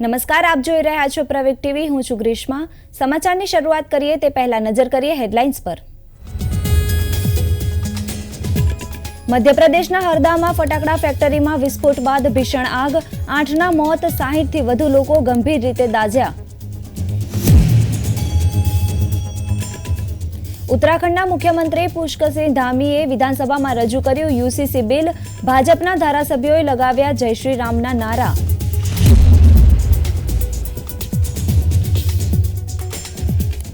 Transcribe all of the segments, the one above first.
નમસ્કાર, આપ જોઈ રહ્યા છો પ્રવેગ ટીવી. હું છું ગ્રીષ્મા. સમાચારની શરૂઆત કરીએ તે પહેલા નજર કરીએ હેડલાઇન્સ પર. મધ્યપ્રદેશના હરદામાં ફટાકડા ફેક્ટરીમાં વિસ્ફોટ બાદ ભીષણ આગ. આઠના મોત, સાહીઠથી વધુ લોકો ગંભીર રીતે દાઝ્યા. ઉત્તરાખંડના મુખ્યમંત્રી પુષ્કરસિંહ ધામીએ વિધાનસભામાં રજૂ કર્યું યુસીસી બિલ. ભાજપના ધારાસભ્યોએ લગાવ્યા જય શ્રી રામના નારા.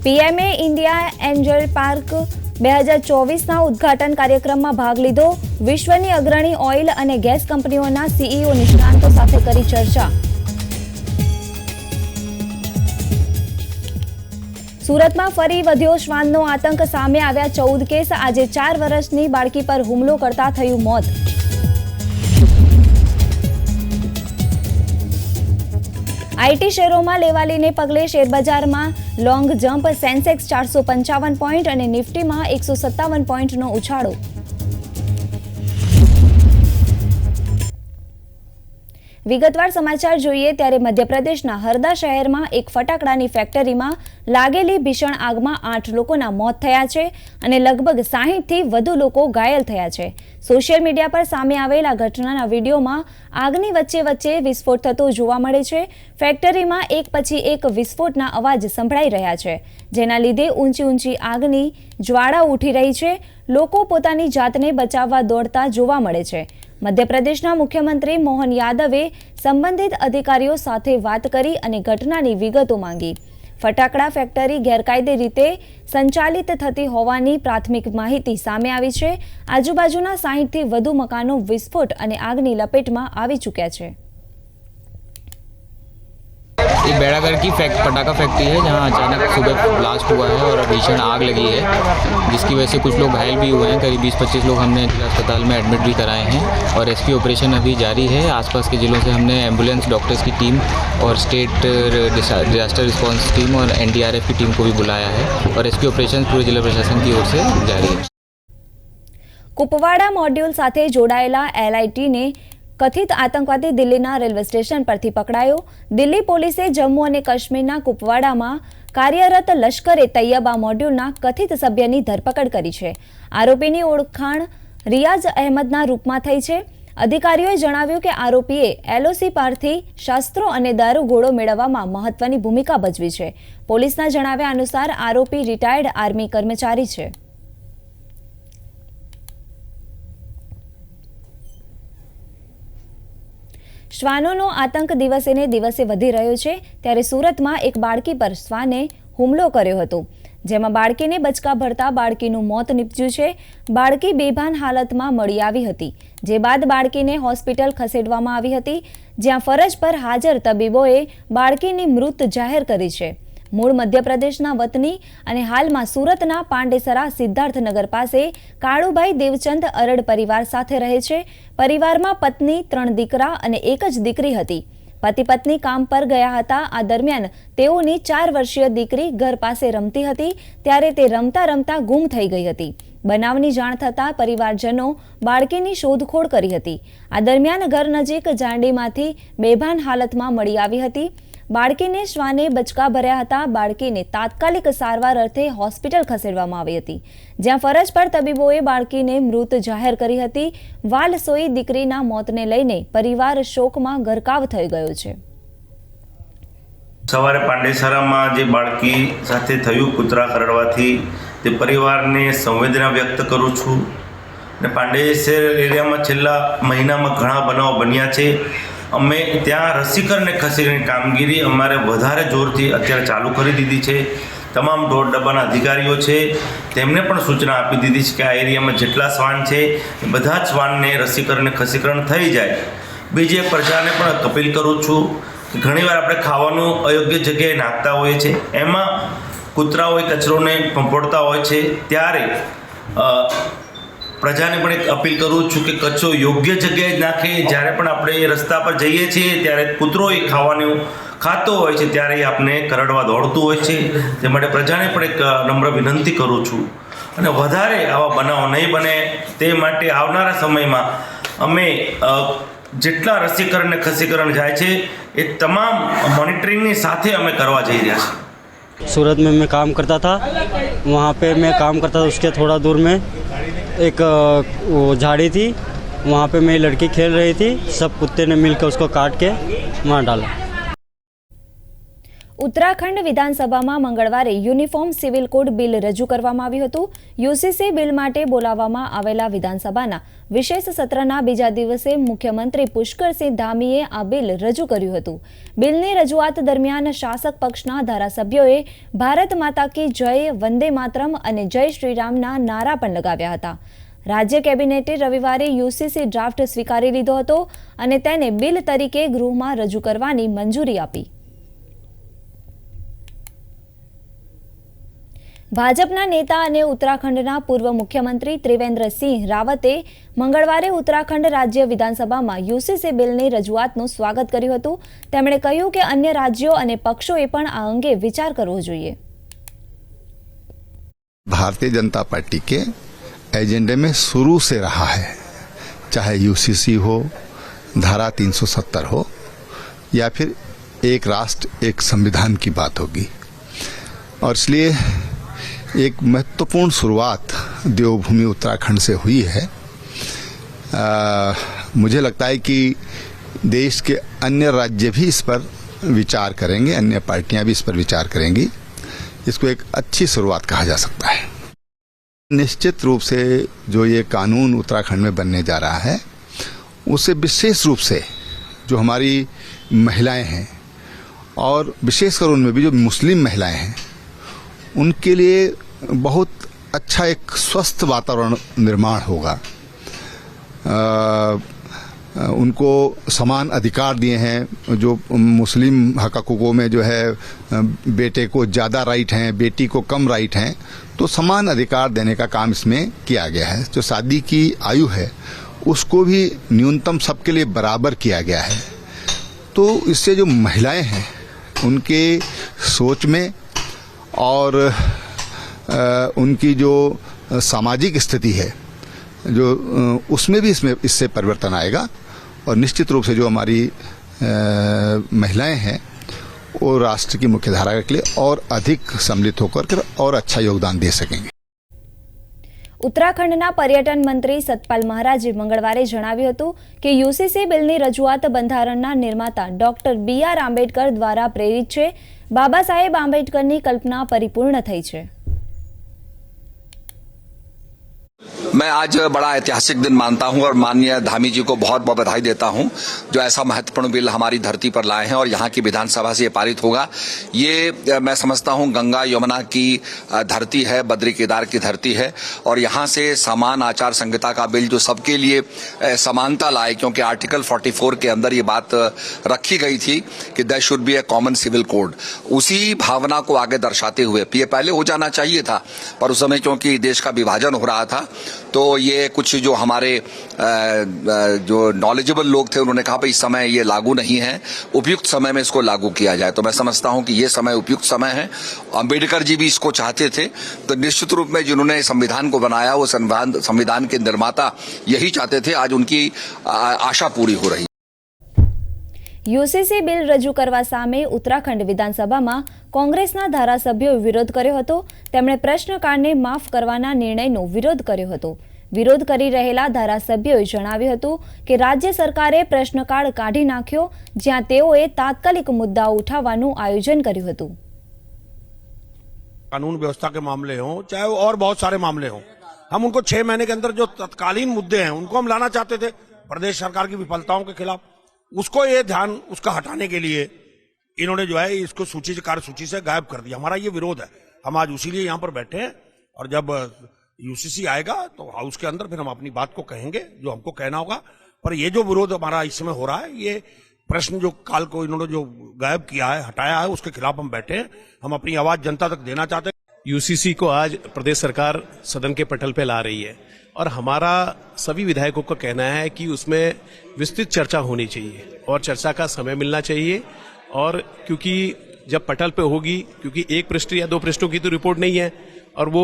પીએમએ ઇન્ડિયા એન્જલ પાર્ક બે હજાર ચોવીસના ઉદ્ઘાટન કાર્યક્રમમાં ભાગ લીધો. વિશ્વની અગ્રણી ઓઇલ અને ગેસ કંપનીઓના સીઈઓ નિષ્ણાંતો સાથે કરી ચર્ચા. સુરતમાં ફરી વધ્યો શ્વાનનો આતંક સામે આવ્યા ચૌદ કેસ. આજે ચાર વર્ષની બાળકી પર હુમલો કરતા થયું મોત. આઈટી શેરોમાં લેવાલીને પગલે શેરબજારમાં લોંગ જમ્પ સેન્સેક્સ ચારસો પંચાવન પોઈન્ટ અને નિફ્ટીમાં એકસો સત્તાવન પોઈન્ટનો ઉછાળો. વિગતવાર સમાચાર જોઈએ ત્યારે મધ્યપ્રદેશના હરદા શહેરમાં એક ફટાકડાની ફેક્ટરીમાં લાગેલી ભીષણ આગમાં આઠ લોકોના મોત થયા છે અને લગભગ સાહીઠથી વધુ લોકો ઘાયલ થયા છે. સોશિયલ મીડિયા પર સામે આવેલા ઘટનાના વિડીયોમાં આગની વચ્ચે વચ્ચે વિસ્ફોટ થતો જોવા મળે છે. ફેક્ટરીમાં એક પછી એક વિસ્ફોટના અવાજ સંભળાઈ રહ્યા છે, જેના લીધે ઊંચી ઊંચી આગની જ્વાળા ઉઠી રહી છે. લોકો પોતાની જાતને બચાવવા દોડતા જોવા મળે છે. મધ્યપ્રદેશના મુખ્યમંત્રી મોહન યાદવે સંબંધિત અધિકારીઓ સાથે વાત કરી અને ઘટનાની વિગતો માંગી. ફટાકડા ફેક્ટરી ગેરકાયદે રીતે સંચાલિત થતી હોવાની પ્રાથમિક માહિતી સામે આવી છે. આજુબાજુના સાહીઠથી વધુ મકાનો વિસ્ફોટ અને આગની લપેટમાં આવી ચૂક્યા છે. ये बेड़ागर की फैक्ट पटाखा फैक्ट्री है जहाँ अचानक सुबह ब्लास्ट हुआ है और भीषण आग लगी है जिसकी वजह से कुछ लोग घायल भी हुए हैं करीब बीस पच्चीस लोग हमने जिला अस्पताल में एडमिट भी कराए हैं और रेस्क्यू ऑपरेशन अभी जारी है आसपास के ज़िलों से हमने एम्बुलेंस डॉक्टर्स की टीम और स्टेट डिजास्टर रिस्पांस टीम और एनडीआरएफ की टीम को भी बुलाया है और रेस्क्यू ऑपरेशन पूरे जिला प्रशासन की ओर से जारी है કુપવાડા મોડ્યુલ સાથે જોડાયેલા એલઆઈટીને કથિત આતંકવાદી દિલ્હીના રેલવે સ્ટેશન પરથી પકડાયો. દિલ્હી પોલીસે જમ્મુ અને કાશ્મીરના કુપવાડામાં કાર્યરત લશ્કરે તૈયબા મોડ્યુલના કથિત સભ્યની ધરપકડ કરી છે. આરોપીની ઓળખાણ રિયાઝ અહેમદના રૂપમાં થઈ છે. અધિકારીઓએ જણાવ્યું કે આરોપીએ એલઓસી પરથી શાસ્ત્રો અને દારૂગોળો મેળવવામાં મહત્વની ભૂમિકા ભજવી છે. પોલીસના જણાવ્યા અનુસાર આરોપી રિટાયર્ડ આર્મી કર્મચારી છે. શ્વાનોનો આતંક દિવસે ને દિવસે વધી રહ્યો છે. ત્યારે સુરતમાં એક બાળકી પર શ્વાને હુમલો કર્યો હતો. જેમાં બાળકીને બચકા ભરતા બાળકીનું મોત નીપજ્યું છે. બાળકી બેભાન હાલતમાં મળી આવી હતી. જે બાદ બાળકીને હોસ્પિટલ ખસેડવામાં આવી હતી. જ્યાં ફરજ પર હાજર તબીબોએ બાળકીની મૃત જાહેર કરી છે. મૂળ મધ્યપ્રદેશના વતની અને હાલમાં સુરતના પાંડેસરા સિદ્ધાર્થનગર પાસે કાળુભાઈ દેવચંદ અરડ પરિવાર સાથે રહે છે. પરિવારમાં પત્ની, ત્રણ દીકરા અને એક જ દીકરી હતી. પતિ પત્ની કામ પર ગયા હતા. આ દરમિયાન તેઓની ચાર વર્ષીય દીકરી ઘર પાસે રમતી હતી. ત્યારે તે રમતા રમતા ગુમ થઈ ગઈ હતી. બનાવની જાણ થતાં પરિવારજનો બાળકીની શોધખોળ કરી હતી. આ દરમિયાન ઘર નજીક જાંડીમાંથી બેભાન હાલતમાં મળી આવી હતી. બાળકીને શ્વાને બચકા ભર્યા હતા. બાળકીને તાત્કાલિક સારવાર અર્થે હોસ્પિટલ ખસેડવામાં આવી હતી. જ્યાં ફરજ પર તબીબોએ બાળકીને મૃત જાહેર કરી હતી. વાલસોઈ દીકરીના મોતને લઈને પરિવાર શોકમાં ગરકાવ થઈ ગયો છે. સવારે પાંડેસરામાં જે બાળકી સાથે થયું કૂતરા કરડવાથી તે પરિવારને સંવેદના વ્યક્ત કરું છું. ને પાંડેસર એરિયામાં છેલ્લા મહિનામાં ઘણા બનાવ બન્યા છે. અમે ત્યાં રસીકરણને ખસેડીની કામગીરી અમારે વધારે જોરથી અત્યારે ચાલુ કરી દીધી છે. તમામ ઢોર ડબ્બાના અધિકારીઓ છે, તેમને પણ સૂચના આપી દીધી છે કે આ એરિયામાં જેટલા શ્વાન છે, બધા જ શ્વાનને રસીકરણને ખસીકરણ થઈ જાય. બીજી પ્રજાને પણ અપીલ કરું છું કે ઘણીવાર આપણે ખાવાનું અયોગ્ય જગ્યાએ નાખતા હોઈએ છીએ એમાં કૂતરાઓ કચરોને પંપોડતા હોય છે, ત્યારે પ્રજાને પણ એક અપીલ કરું છું કે કચરો યોગ્ય જગ્યાએ જ નાખે જ્યારે પણ આપણે એ રસ્તા પર જઈએ છીએ ત્યારે કૂતરો એ ખાવાનું ખાતો હોય છે ત્યારે એ આપણે કરડવા દોડતું હોય છે તે માટે પ્રજાને પણ એક અ, નમ્ર વિનંતી કરું છું અને વધારે આવા બનાવો નહીં બને તે માટે આવનારા સમયમાં અમે અ, જેટલા રસીકરણ ને ખસીકરણ જાય છે એ તમામ મોનિટરિંગની સાથે અમે કરવા જઈ રહ્યા છીએ सूरत में मैं काम करता था वहाँ पे मैं काम करता था उसके थोड़ा दूर में एक अ, वो झाड़ी थी वहाँ पे मेरी लड़की खेल रही थी सब कुत्ते ने मिलकर उसको काट के मार डाला ઉત્તરાખંડ વિધાનસભામાં મંગળવારે યુનિફોર્મ સિવિલ કોડ બિલ રજૂ કરવામાં આવ્યું હતું. યુસીસી બિલ માટે બોલાવવામાં આવેલા વિધાનસભાના વિશેષ સત્રના બીજા દિવસે મુખ્યમંત્રી પુષ્કરસિંહ ધામીએ આ બિલ રજૂ કર્યું હતું. બિલની રજૂઆત દરમિયાન શાસક પક્ષના ધારાસભ્યોએ ભારત માતા કી જય, વંદે માતરમ અને જય શ્રીરામના નારા પણ લગાવ્યા હતા. રાજ્ય કેબિનેટે રવિવારે યુસીસી ડ્રાફ્ટ સ્વીકારી લીધો હતો અને તેને બિલ તરીકે ગૃહમાં રજૂ કરવાની મંજૂરી આપી. ભાજપના નેતા અને ઉત્તરાખંડના પૂર્વ મુખ્યમંત્રી ત્રિવેન્દ્રસિંહ રાવતે મંગળવારે ઉત્તરાખંડ રાજ્ય વિધાનસભામાં યુસીસી બિલની રજૂઆતનું સ્વાગત કર્યું હતું તેમણે કહ્યું કે અન્ય રાજ્યો અને પક્ષોએ પણ આ અંગે વિચાર કરવો જોઈએ भारतीय जनता पार्टी के एजेंडे में शुरू से रहा है चाहे यूसीसी हो धारा 370 हो या फिर एक राष्ट्र एक संविधान की बात होगी और इसलिए एक महत्वपूर्ण शुरुआत देवभूमि उत्तराखंड से हुई है। आ, मुझे लगता है कि देश के अन्य राज्य भी इस पर विचार करेंगे अन्य पार्टियाँ भी इस पर विचार करेंगी। इसको एक अच्छी शुरुआत कहा जा सकता है। निश्चित रूप से जो ये कानून उत्तराखंड में बनने जा रहा है उसे विशेष रूप से जो हमारी महिलाएँ हैं और विशेषकर उनमें भी जो मुस्लिम महिलाएँ हैं उनके लिए बहुत अच्छा एक स्वस्थ वातावरण निर्माण होगा। उनको समान अधिकार दिए हैं, जो मुस्लिम हकूकों में जो है, बेटे को ज़्यादा राइट हैं, बेटी को कम राइट हैं तो समान अधिकार देने का काम इसमें किया गया है। जो शादी की आयु है, उसको भी न्यूनतम सबके लिए बराबर किया गया है। तो इससे जो महिलाएँ हैं, उनके सोच में और उनकी जो सामाजिक स्थिति है, जो उसमें भी इसमें, इससे परिवर्तन आएगा और निश्चित रूप से जो हमारी महिलाएँ हैं, वो राष्ट्र की मुख्यधारा के लिए और अधिक सम्मिलित होकर और अच्छा योगदान दे सकेंगे। ઉત્તરાખંડના પર્યટન મંત્રી સતપાલ મહારાજે મંગળવારે જણાવ્યું હતું કે યુસીસી બિલની રજૂઆત બંધારણના નિર્માતા ડોક્ટર બી આર આંબેડકર દ્વારા પ્રેરિત છે. બાબા સાહેબ આંબેડકરની કલ્પના પરિપૂર્ણ થઈ છે. मैं आज बड़ा ऐतिहासिक दिन मानता हूँ और माननीय धामी जी को बहुत बहुत बधाई देता हूँ, जो ऐसा महत्वपूर्ण बिल हमारी धरती पर लाए हैं और यहाँ की विधानसभा से ये पारित होगा। ये मैं समझता हूँ गंगा यमुना की धरती है, बद्री केदार की धरती है और यहाँ से समान आचार संहिता का बिल जो सबके लिए समानता लाए, क्योंकि आर्टिकल 44 के अंदर ये बात रखी गई थी कि there should be a common civil code उसी भावना को आगे दर्शाते हुए, ये पहले हो जाना चाहिए था, पर उस समय क्योंकि देश का विभाजन हो रहा था तो ये कुछ जो हमारे जो नॉलेजेबल लोग थे, उन्होंने कहा, भाई, इस समय ये लागू नहीं है। उपयुक्त समय में इसको लागू किया जाए। तो मैं समझता हूँ कि ये समय उपयुक्त समय है। अंबेडकर जी भी इसको चाहते थे तो निश्चित रूप में जिन्होंने संविधान को बनाया, वो संविधान के निर्माता यही चाहते थे। आज उनकी आशा पूरी हो रही યુસીસી બિલ રજૂ કરવા સામે ઉત્તરાખંડ વિધાનસભામાં કોંગ્રેસના ધારાસભ્યોએ વિરોધ કર્યો હતો તેમણે પ્રશ્નકાળને માફ કરવાના નિર્ણયનો વિરોધ કર્યો હતો વિરોધ કરી રહેલા ધારાસભ્યોએ જણાવ્યું હતું કે રાજ્ય સરકારે પ્રશ્નકાળ કાઢી નાખ્યો જ્યાં તેઓએ તાત્કાલિક મુદ્દાઓ ઉઠાવવાનું આયોજન કર્યું હતું कानून व्यवस्था के मामले हों चाहे वो और बहुत सारे मामले हों हम उनको छह महीने के अंदर जो तत्कालीन मुद्दे हैं उनको हम लाना चाहते थे प्रदेश सरकार की विफलताओं के खिलाफ उसको ये ध्यान उसका हटाने के लिए इन्होंने जो है इसको सूची से कार्य सूची से गायब कर दिया। हमारा ये विरोध है। हम आज उसी लिए यहाँ पर बैठे हैं और जब यूसीसी आएगा तो हाउस के अंदर फिर हम अपनी बात को कहेंगे, जो हमको कहना होगा। पर ये जो विरोध हमारा इस समय हो रहा है, ये प्रश्न जो काल को इन्होंने जो गायब किया है, हटाया है, उसके खिलाफ हम बैठे हैं। हम अपनी आवाज़ जनता तक देना चाहते हैं। यूसीसी को आज प्रदेश सरकार सदन के पटल पे ला रही है। और हमारा सभी विधायकों का कहना है कि उसमें विस्तृत चर्चा होनी चाहिए और चर्चा का समय मिलना चाहिए। और क्योंकि जब पटल पे होगी, क्योंकि एक पृष्ठ या दो पृष्ठों की तो रिपोर्ट नहीं है और वो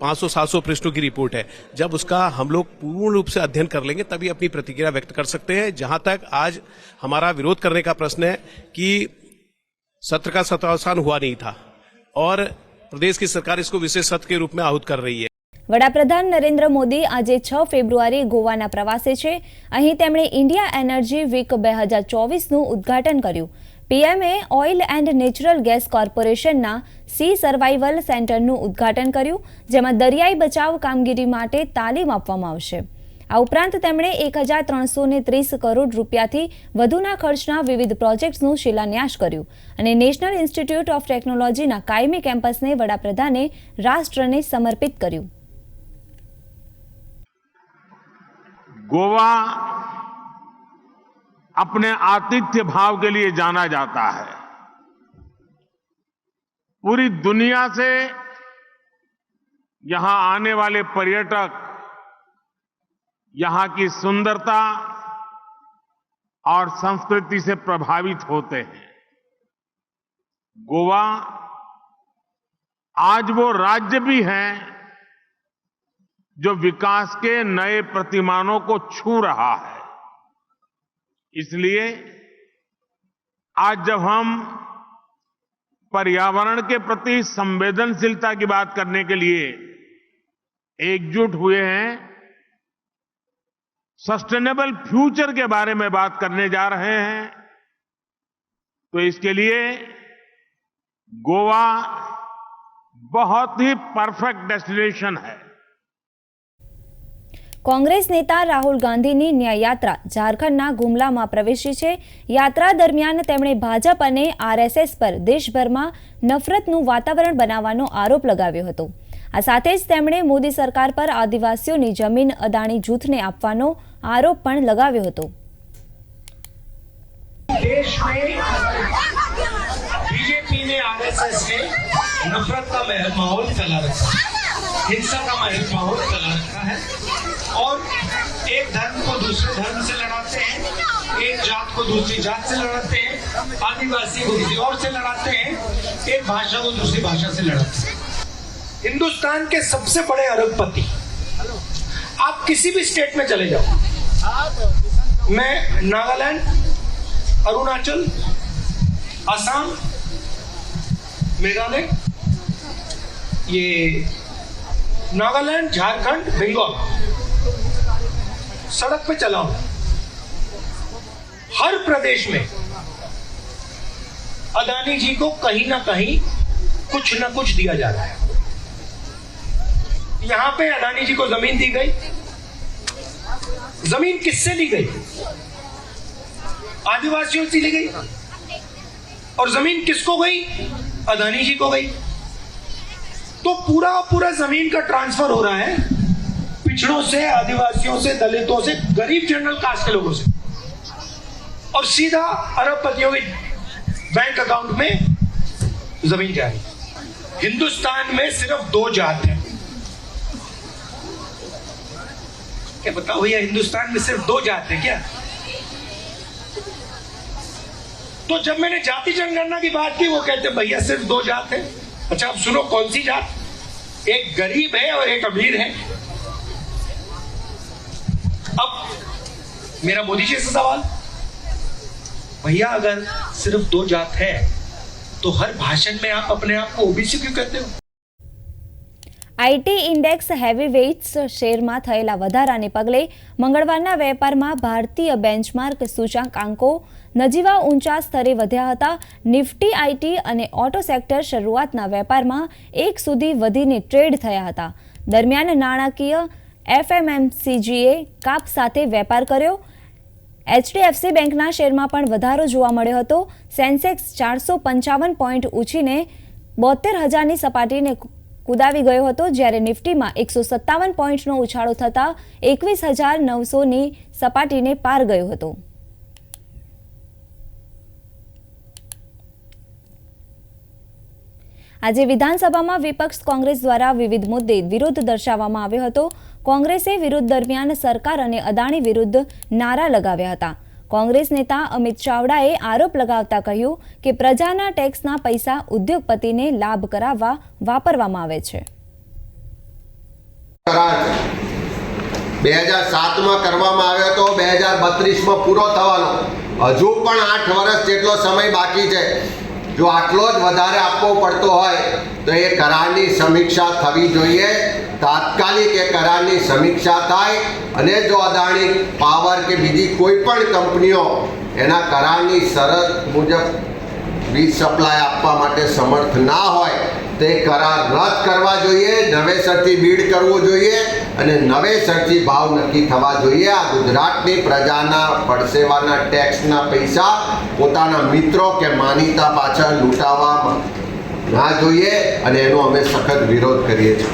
500 700 पृष्ठों की रिपोर्ट है। जब उसका हम लोग पूर्ण रूप से अध्ययन कर लेंगे, तभी अपनी प्रतिक्रिया व्यक्त कर सकते हैं। जहाँ तक आज हमारा विरोध करने का प्रश्न है कि सत्र का सत्रावसान हुआ नहीं था और प्रदेश की सरकार इसको विशेष सत्र के रूप में आहूत कर रही है। વડાપ્રધાન નરેન્દ્ર મોદી આજે છ ફેબ્રુઆરી ગોવાના પ્રવાસે છે. અહીં તેમણે ઇન્ડિયા એનર્જી વીક બે હજાર ચોવીસનું ઉદ્ઘાટન કર્યું. પીએમએ ઓઇલ એન્ડ નેચરલ ગેસ કોર્પોરેશનના સી સર્વાઇવલ સેન્ટરનું ઉદ્ઘાટન કર્યું, જેમાં દરિયાઈ બચાવ કામગીરી માટે તાલીમ આપવામાં આવશે. આ ઉપરાંત તેમણે એક હજાર ત્રણસો ને ત્રીસ કરોડ રૂપિયાથી વધુના ખર્ચના વિવિધ પ્રોજેક્ટ્સનું શિલાન્યાસ કર્યું અને નેશનલ ઇન્સ્ટિટ્યૂટ ઓફ ટેકનોલોજીના કાયમી કેમ્પસને વડાપ્રધાને રાષ્ટ્રને સમર્પિત કર્યું. गोवा अपने आतिथ्य भाव के लिए जाना जाता है। पूरी दुनिया से यहाँ आने वाले पर्यटक, यहाँ की सुंदरता और संस्कृति से प्रभावित होते हैं। गोवा आज वो राज्य भी है जो विकास के नए प्रतिमानों को छू रहा है। इसलिए आज जब हम पर्यावरण के प्रति संवेदनशीलता की बात करने के लिए एकजुट हुए हैं, सस्टेनेबल फ्यूचर के बारे में बात करने जा रहे हैं तो इसके लिए गोवा बहुत ही परफेक्ट डेस्टिनेशन है। કોંગ્રેસ નેતા રાહુલ ગાંધીની ન્યાય યાત્રા ઝારખંડના ગુમલામાં પ્રવેશી છે યાત્રા દરમિયાન તેમણે ભાજપ અને આરએસએસ પર દેશભરમાં નફરતનું વાતાવરણ બનાવવાનો આરોપ લગાવ્યો હતો આ સાથે જ તેમણે મોદી સરકાર પર આદિવાસીઓની જમીન અદાણી જૂથને આપવાનો આરોપ પણ લગાવ્યો હતો देश में बीजेपी ने आरएसएस ने नफरत का मह- माहौल फैला रखा है हिंसा का मह- माहौल फैला रखा है और एक धर्म को दूसरे धर्म से लड़ाते हैं, एक जात को दूसरी जात से लड़ाते हैं, आदिवासी को किसी और से लड़ाते हैं, एक भाषा को दूसरी भाषा से लड़ाते हैं। हिंदुस्तान के सबसे बड़े अरबपति। आप किसी भी स्टेट में चले जाओ। मैं नागालैंड, अरुणाचल असम मेघालय, ये नागालैंड, झारखंड, बंगाल। सड़क पे चला हूँ हर प्रदेश में अदानी जी को कहीं ना कहीं कुछ ना कुछ दिया जा रहा है। यहाँ पे अदानी जी को ज़मीन दी गई। ज़मीन किससे ली गई? आदिवासियों से ली गई। और ज़मीन किसको गई? अदानी जी को गई। तो पूरा पूरा ज़मीन का ट्रांसफ़र हो रहा है। पिछड़ों से, आदिवासियों से, दलितों से, गरीब जनरल कास्ट के लोगों से। और सीधा अरबपतियों के बैंक अकाउंट में ज़मीन जा रही। हिंदुस्तान में सिर्फ़ दो जात है। क्या बताओ भैया, हिंदुस्तान में सिर्फ़ दो जात है क्या? तो जब मैंने जाति जनगणना की बात की, वो कहते भैया, सिर्फ़ दो जात है। अच्छा आप सुनो, कौन सी जात? एक गरीब है और एक अमीर है। अब मेरा मोदी जी से सवाल भैया अगर सिर्फ दो जात है तो हर भाषण में आप अपने आप को ओबीसी क्यों कहते हो આઈટી ઇન્ડેક્સ હેવી વેઇટ્સ શેરમાં થયેલા વધારાને પગલે મંગળવારના વેપારમાં ભારતીય બેન્ચમાર્ક સૂચાંકાંકો નજીવા ઊંચા સ્તરે વધ્યા હતા નિફ્ટી આઈટી અને ઓટો સેક્ટર શરૂઆતના વેપારમાં એક સુધી વધીને ટ્રેડ થયા હતા દરમિયાન નાણાકીય એફએમએમસીજીએ કાપ સાથે વેપાર કર્યો. એચડીએફસી બેંકના શેરમાં પણ વધારો જોવા મળ્યો હતો. સેન્સેક્સ ચારસો પંચાવન પોઈન્ટ ઊંચીને બોતેર હજારની સપાટીને કુદાવી ગયો હતો, જ્યારે નિફ્ટીમાં એકસો સત્તાવન પોઈન્ટનો ઉછાળો થતાં એકવીસ હજાર નવસોની સપાટીને પાર ગયો હતો. આજે વિધાનસભામાં વિપક્ષ કોંગ્રેસ દ્વારા વિવિધ મુદ્દે વિરોધ દર્શાવવામાં આવ્યો હતો. કોંગ્રેસે વિરોધ દરમિયાન સરકાર અને અદાણી વિરુદ્ધ નારા લગાવ્યા હતા. કોંગ્રેસ નેતા અમિત ચાવડાએ આરોપ લગાવતા કહ્યું કે પ્રજાના ટેક્સના પૈસા ઉદ્યોગપતિને લાભ કરાવવા વાપરવામાં આવે છે. બે હજાર સાતમાં કરવામાં આવ્યો હતો, બે હજાર બત્રીસમાં પૂરો થવાનો. હજુ પણ આઠ વર્ષ જેટલો સમય બાકી છે. જો આટલો જ વધારે આપવો પડતો હોય, તો એ કરારની સમીક્ષા થવી જોઈએ. તાત્કાલિક એ કરારની સમીક્ષા થાય અને જો અદાણી પાવર કે બીજી કોઈ પણ કંપનીઓ એના કરારની શરત મુજબ વીજ સપ્લાય આપવા માટે સમર્થ ના હોય, તે કરાર રદ કરવા જોઈએ, નવેસરથી બીડ કરવું જોઈએ. અને નવેસરથી ભાવ નક્કી થવા જોઈએ. આ ગુજરાતની પ્રજાના પડસેવાના ટેક્સના પૈસા પોતાના મિત્રો કે માનીતા પાછળ લૂંટાવા ના જોઈએ અને એનો અમે સખત વિરોધ કરીએ છીએ.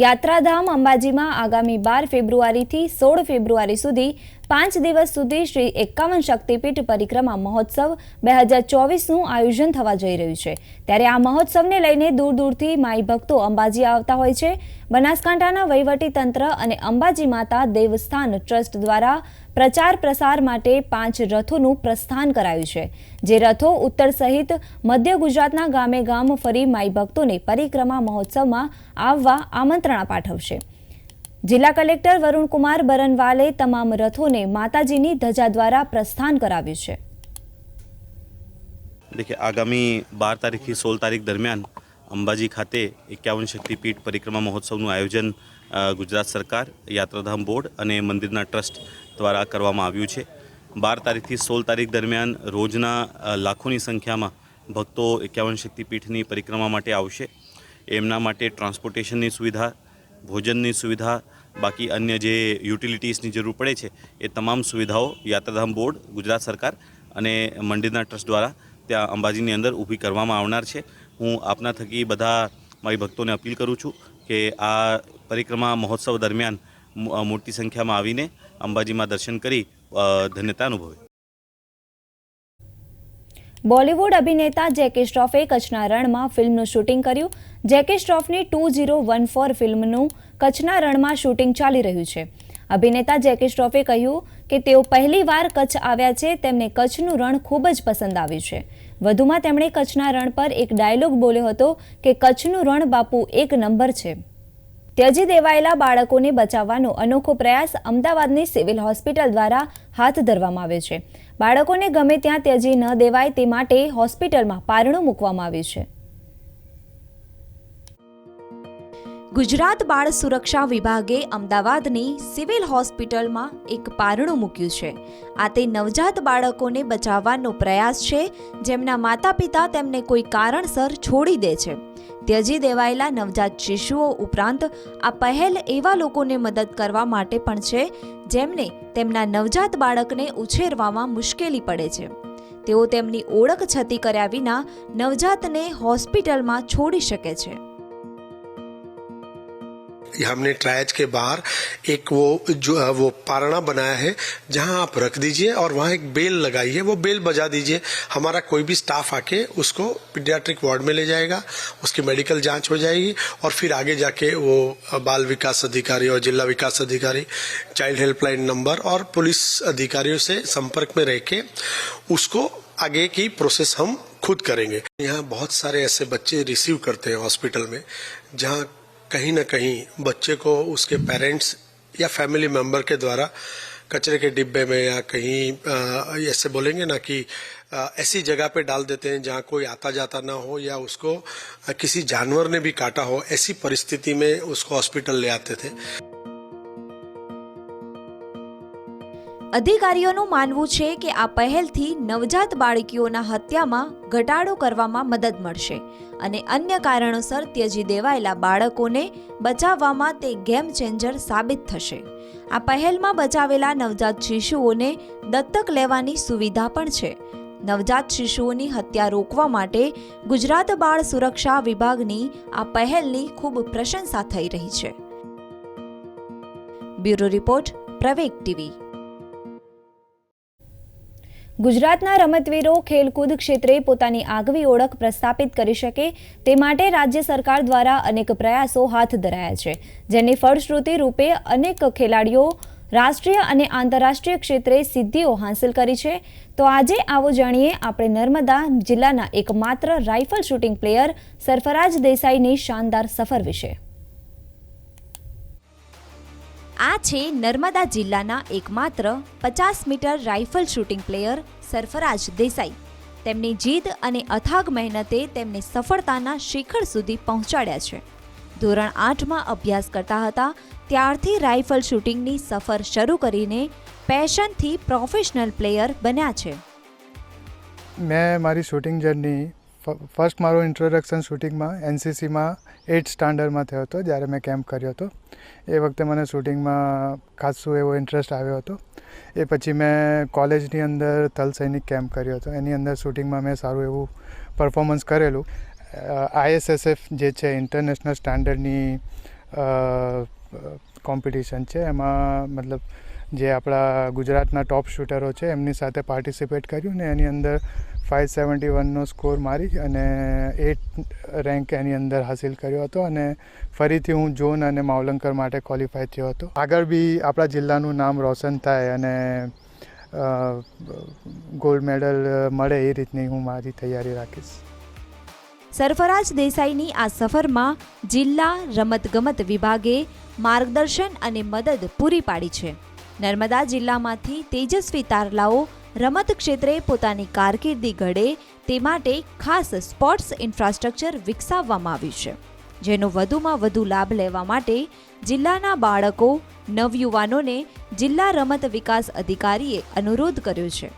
યાત્રાધામ અંબાજીમાં આગામી બાર ફેબ્રુઆરીથી સોળ ફેબ્રુઆરી સુધી પાંચ દિવસ સુધી શ્રી એકાવન શક્તિપીઠ પરિક્રમા મહોત્સવ બે હજાર ચોવીસનું આયોજન થવા જઈ રહ્યું છે. ત્યારે આ મહોત્સવને લઈને દૂર દૂરથી માઈ ભક્તો અંબાજી આવતા હોય છે. બનાસકાંઠાના વહીવટી તંત્ર અને અંબાજી માતા દેવસ્થાન ટ્રસ્ટ દ્વારા પ્રચાર પ્રસાર માટે પાંચ રથોનું પ્રસ્થાન કરાયું છે. જે રથો ઉત્તર સહિત મધ્ય ગુજરાતના ગામે ગામ ફરી માઈ ભક્તોને પરિક્રમા મહોત્સવમાં આવવા આમંત્રણ પાઠવશે. જિલ્લા કલેક્ટર વરુણકુમાર બરનવાલે તમામ રથોને માતાજીની ધજા દ્વારા પ્રસ્થાન કરાવ્યું છે देखिए આગામી બાર તારીખથી સોળ તારીખ દરમિયાન અંબાજી ખાતે એકાવન શક્તિપીઠ પરિક્રમા મહોત્સવનું આયોજન અ, ગુજરાત સરકાર યાત્રાધામ બોર્ડ અને મંદિરના ટ્રસ્ટ દ્વારા કરવામાં આવ્યું છે બાર તારીખથી સોળ તારીખ દરમિયાન રોજના અ, લાખોની સંખ્યામાં ભક્તો એકાવન શક્તિપીઠની પરિક્રમા માટે આવશે એમના માટે ટ્રાન્સપોર્ટેશનની સુવિધા ભોજનની સુવિધા બાકી અન્ય જે યુટિલિટીઝની જરૂર પડે છે, એ તમામ સુવિધાઓ યાત્રાધામ બોર્ડ, ગુજરાત સરકાર અને મંદિરના ટ્રસ્ટ દ્વારા ત્યાં અંબાજીની અંદર ઊભી કરવામાં આવનાર છે. હું આપના થકી બધા મારી ભક્તોને અપીલ કરું છું કે આ પરિક્રમા મહોત્સવ દરમિયાન મોટી સંખ્યામાં આવીને અંબાજીમાં દર્શન કરી ધન્યતા અનુભવે. બોલિવૂડ અભિનેતા જેકી શ્રોફે કચ્છના રણમાં ફિલ્મનું શૂટિંગ કર્યું. જેકી શ્રોફની ટુ ઝીરો વન ફોર ફિલ્મનું કચ્છના રણમાં શૂટિંગ ચાલી રહ્યું છે. અભિનેતા જેકી શ્રોફે કહ્યું કે તેઓ પહેલીવાર કચ્છ આવ્યા છે, તેમને કચ્છનું રણ ખૂબ જ પસંદ આવ્યું છે. વધુમાં તેમણે કચ્છના રણ પર એક ડાયલોગ બોલ્યો હતો કે કચ્છનું રણ બાપુ એક નંબર છે. ત્યજી દેવાયેલા બાળકોને બચાવવાનો અનોખો પ્રયાસ અમદાવાદની સિવિલ હોસ્પિટલ દ્વારા હાથ ધરવામાં આવ્યો છે. બાળકોને ગમે ત્યાં ત્યજી ન દેવાય તે માટે હોસ્પિટલમાં પારણું મૂકવામાં આવ્યું છે. ગુજરાત બાળ સુરક્ષા વિભાગે અમદાવાદની સિવિલ હોસ્પિટલમાં એક પારણું મૂક્યું છે. આ તે નવજાત બાળકોને બચાવવાનો પ્રયાસ છે, જેમના માતા પિતા તેમને કોઈ કારણસર છોડી દે છે. ત્યજી દેવાયેલા નવજાત શિશુઓ ઉપરાંત આ પહેલ એવા લોકોને મદદ કરવા માટે પણ છે, જેમને તેમના નવજાત બાળકને ઉછેરવામાં મુશ્કેલી પડે છે. તેઓ તેમની ઓળખ છતી કર્યા વિના નવજાતને હોસ્પિટલમાં છોડી શકે છે. हमने ट्रायज के बाहर एक वो जो वो पारणा बनाया है, जहाँ आप रख दीजिए और वहाँ एक बेल लगाई है वो बेल बजा दीजिए। हमारा कोई भी स्टाफ आके उसको पीडियाट्रिक वार्ड में ले जाएगा, उसकी मेडिकल जाँच हो जाएगी और फिर आगे जाके वो बाल विकास अधिकारी और जिला विकास अधिकारी चाइल्ड हेल्पलाइन नंबर और पुलिस अधिकारियों से संपर्क में रह के उसको आगे की प्रोसेस हम खुद करेंगे। यहाँ बहुत सारे ऐसे बच्चे रिसीव करते हैं हॉस्पिटल में, जहाँ कहीं ना कहीं बच्चे को उसके पेरेंट्स या फैमिली मेंबर के द्वारा कचरे के डिब्बे में या कहीं ऐसे बोलेंगे ना कि ऐसी जगह पे डाल देते हैं जहाँ कोई आता जाता ना हो या उसको किसी जानवर ने भी काटा हो, ऐसी परिस्थिति में उसको हॉस्पिटल ले आते थे। અધિકારીઓનું માનવું છે કે આ પહેલથી નવજાત બાળકીઓના હત્યામાં ઘટાડો કરવામાં મદદ મળશે અને અન્ય કારણોસર ત્યજી દેવાયેલા બાળકોને બચાવવામાં તે ગેમ ચેન્જર સાબિત થશે. આ પહેલમાં બચાવેલા નવજાત શિશુઓને દત્તક લેવાની સુવિધા પણ છે. નવજાત શિશુઓની હત્યા રોકવા માટે ગુજરાત બાળ સુરક્ષા વિભાગની આ પહેલની ખૂબ પ્રશંસા થઈ રહી છે. Bureau report Praveg TV. ગુજરાતના રમતવીરો ખેલકૂદ ક્ષેત્રે પોતાની આગવી ઓળખ પ્રસ્થાપિત કરી શકે તે માટે રાજ્ય સરકાર દ્વારા અનેક પ્રયાસો હાથ ધરાયા છે, જેની ફળશ્રુતિ રૂપે અનેક ખેલાડીઓ રાષ્ટ્રીય અને આંતરરાષ્ટ્રીય ક્ષેત્રે સિદ્ધિઓ હાંસલ કરી છે. તો આજે આવો જાણીએ આપણે નર્મદા જિલ્લાના એકમાત્ર રાઇફલ શૂટિંગ પ્લેયર સરફરાજ દેસાઈની શાનદાર સફર વિશે. આ છે નર્મદા જિલ્લાના એકમાત્ર પચાસ metre rifle shooting player Sarfaraz Desai. તેમની જીદ અને અથાગ મહેનતે તેમને સફળતાના શિખર સુધી પહોંચાડ્યા છે. ધોરણ આઠમાં અભ્યાસ કરતા હતા, ત્યારથી રાઇફલ શૂટિંગની સફર શરૂ કરીને પેશનથી પ્રોફેશનલ પ્લેયર બન્યા છે. મેં મારી શૂટિંગ જર્ની ફર્સ્ટ મારો ઇન્ટ્રોડક્શન શૂટિંગમાં એનસીસીમાં એઇટ સ્ટાન્ડર્ડમાં થયો હતો, જ્યારે મેં કેમ્પ કર્યો હતો. એ વખતે મને શૂટિંગમાં ખાસું એવો ઇન્ટરેસ્ટ આવ્યો હતો. એ પછી મેં કોલેજની અંદર થલ સૈનિક કેમ્પ કર્યો હતો. એની અંદર શૂટિંગમાં મેં સારું એવું પરફોર્મન્સ કરેલું. આઈએસએસએફ જે છે ઇન્ટરનેશનલ સ્ટાન્ડર્ડની કોમ્પિટિશન છે. એમાં મતલબ જે આપણા ગુજરાતના ટોપ શૂટરો છે, એમની સાથે પાર્ટિસિપેટ કર્યું ને એની અંદર ફાઇવ સેવન્ટી વનનો સ્કોર મારી અને એટ રેન્ક એની અંદર હાસિલ કર્યો હતો અને ફરીથી હું ઝોન અને માવલંકર માટે ક્વોલિફાય થયો હતો. આગળ બી આપણા જિલ્લાનું નામ રોશન થાય અને ગોલ્ડ મેડલ મળે એ રીતની હું મારી તૈયારી રાખીશ. સરફરાજ દેસાઈની આ સફરમાં જિલ્લા રમતગમત વિભાગે માર્ગદર્શન અને મદદ પૂરી પાડી છે. નર્મદા જિલ્લામાંથી તેજસ્વી તારલાઓ રમત ક્ષેત્રે પોતાની કારકિર્દી ઘડે તે માટે ખાસ સ્પોર્ટ્સ ઇન્ફ્રાસ્ટ્રક્ચર વિકસાવવામાં આવ્યું છે, જેનો વધુમાં વધુ લાભ લેવા માટે જિલ્લાના બાળકો, નવયુવાનોને જિલ્લા રમત વિકાસ અધિકારીએ અનુરોધ કર્યો છે.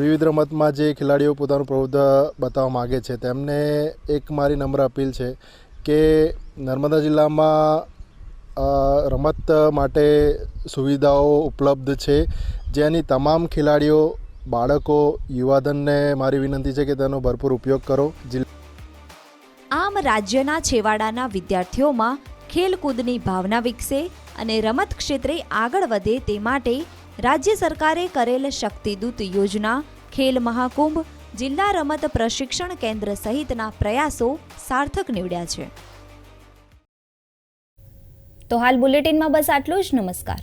વિવિધ રમતમાં જે ખેલાડીઓ પોતાનું પ્રભુત્વ બતાવવા માગે છે, તેમને એક મારી નમ્ર અપીલ છે કે નર્મદા જિલ્લામાં રમત માટે સુવિધાઓ ઉપલબ્ધ છે. જેની તમામ ખેલાડીઓ, બાળકો, યુવાધનને મારી વિનંતી છે કે તેનો ભરપૂર ઉપયોગ કરો. આમ રાજ્યના છેવાડાના વિદ્યાર્થીઓમાં ખેલકૂદની ભાવના વિકસે અને રમત ક્ષેત્રે આગળ વધે તે માટે રાજ્ય સરકારે કરેલ શક્તિદૂત યોજના, ખેલ મહાકુંભ, જિલ્લા રમત પ્રશિક્ષણ કેન્દ્ર સહિતના પ્રયાસો સાર્થક નીવડ્યા છે. તો હાલ બુલેટિનમાં બસ આટલું જ. નમસ્કાર.